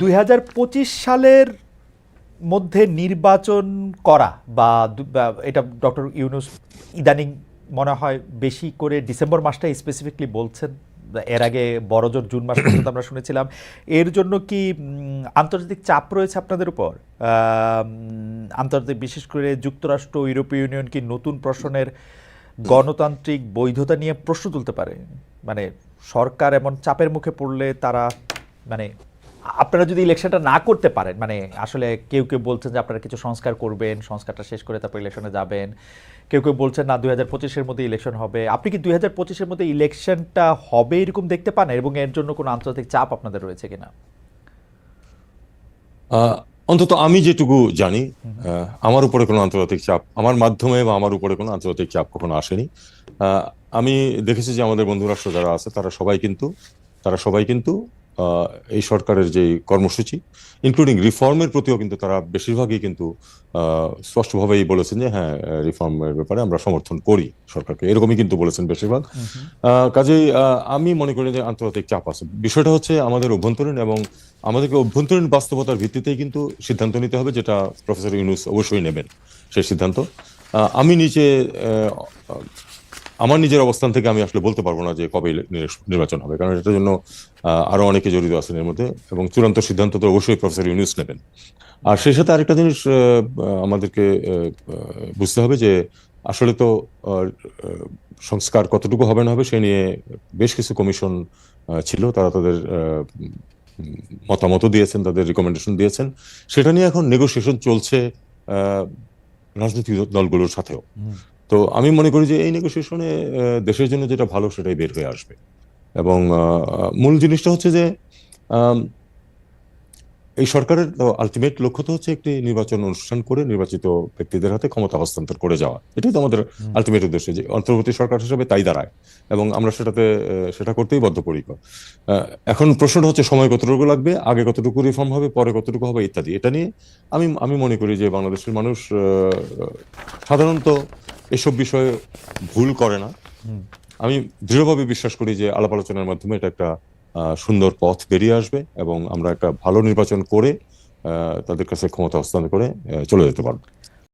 দুই হাজার পঁচিশ সালের মধ্যে নির্বাচন করা বা এটা ডক্টর ইউনুস ইদানিং মনে হয় বেশি করে ডিসেম্বর মাসটাই স্পেসিফিকলি বলছেন। এর আগে বড়জোর জুন মাস পর্যন্ত আমরা শুনেছিলাম। এর জন্য কি আন্তর্জাতিক চাপ রয়েছে আপনাদের উপর? আন্তর্জাতিক বিশেষ করে যুক্তরাষ্ট্র, ইউরোপীয় ইউনিয়ন কি নতুন প্রশ্নের গণতান্ত্রিক বৈধতা নিয়ে প্রশ্ন তুলতে পারে? মানে সরকার এমন চাপের মুখে পড়লে তারা মানে আপনারা যদি ইলেকশনটা না করতে পারেন মানে আসলে কেউ কেউ বলছেন যে আপনারা কিছু সংস্কার করবেন সংস্কারটা শেষ করে তারপর ইলেকশনে যাবেন। কেউ কেউ বলছেন না দুই হাজার পঁচিশের মধ্যে ইলেকশন হবে। আপনি কি দুই হাজার পঁচিশের মধ্যে ইলেকশনটা হবে এরকম দেখতে পান? এবং এর জন্য কোনো আন্তর্জাতিক চাপ আপনাদের রয়েছে কিনা? অন্তত আমি যেটুকু জানি আমার উপরে কোনো আন্তর্জাতিক চাপ আমার মাধ্যমে বা আমার উপরে কোনো আন্তর্জাতিক চাপ কখনো আসেনি। আমি দেখেছি যে আমাদের বন্ধু রাষ্ট্র যারা আছে তারা সবাই কিন্তু তারা সবাই কিন্তু এই সরকারের যে কর্মসূচি ইনক্লুডিং রিফর্মের প্রতিও কিন্তু তারা বেশিরভাগই কিন্তু স্পষ্টভাবেই বলেছেন যে হ্যাঁ রিফর্মের ব্যাপারে আমরা সমর্থন করি সরকারকে। এরকমই কিন্তু বলেছেন বেশিরভাগ। আহ, কাজেই আহ, আমি মনে করি যে আন্তর্জাতিক চাপ আছে। বিষয়টা হচ্ছে আমাদের অভ্যন্তরীণ এবং আমাদেরকে অভ্যন্তরীণ বাস্তবতার ভিত্তিতেই কিন্তু সিদ্ধান্ত নিতে হবে যেটা প্রফেসর ইউনুস অবশ্যই নেবেন সেই সিদ্ধান্ত। আমি আহ, আমার নিজের অবস্থান থেকে আমি আসলে বলতে পারব না যে কবে নির্বাচন হবে, কারণ এটার জন্য আরও অনেকে জড়িত আছেন এর মধ্যে এবং চূড়ান্ত সিদ্ধান্ত তো অবশ্যই প্রফেসর ইউনুস নেবেন। আর সেই সাথে আরেকটা জিনিস আমাদেরকে বুঝতে হবে যে আসলে তো সংস্কার কতটুকু হবে না হবে সে নিয়ে বেশ কিছু কমিশন ছিল। তারা তাদের মতামত দিয়েছেন, তাদের রিকমেন্ডেশন দিয়েছেন। সেটা নিয়ে এখন নেগোসিয়েশন চলছে রাজনৈতিক দলগুলোর সাথেও। তো আমি মনে করি যে এই নেগোসিয়েশনে দেশের জন্য যেটা ভালো সেটাই বের হয়ে আসবে। এবং মূল জিনিসটা হচ্ছে যে এই সরকারের আলটিমেট লক্ষ্য তো হচ্ছে একটি নির্বাচন অনুষ্ঠান করে নির্বাচিত ব্যক্তিদের হাতে ক্ষমতা হস্তান্তর করে যাওয়া। এটাই তো আমাদের আলটিমেট উদ্দেশ্য যে অন্তর্বর্তী সরকার হিসেবে তাই দাঁড়ায়। এবং আমরা সেটাতে সেটা করতেই বদ্ধপরিকর। এখন প্রশ্নটা হচ্ছে সময় কতটুকু লাগবে আগে কতটুকু রিফর্ম হবে পরে কতটুকু হবে ইত্যাদি। এটা নিয়ে আমি আমি মনে করি যে বাংলাদেশের মানুষ সাধারণত এসব বিষয়ে ভুল করে না। আমি দৃঢ়ভাবে বিশ্বাস করি যে আলাপ আলোচনার মাধ্যমে এটা একটা আহ, সুন্দর পথ বেরিয়ে আসবে এবং আমরা একটা ভালো নির্বাচন করে আহ, তাদের কাছে ক্ষমতা হস্তান্তর করে চলে যেতে পারব।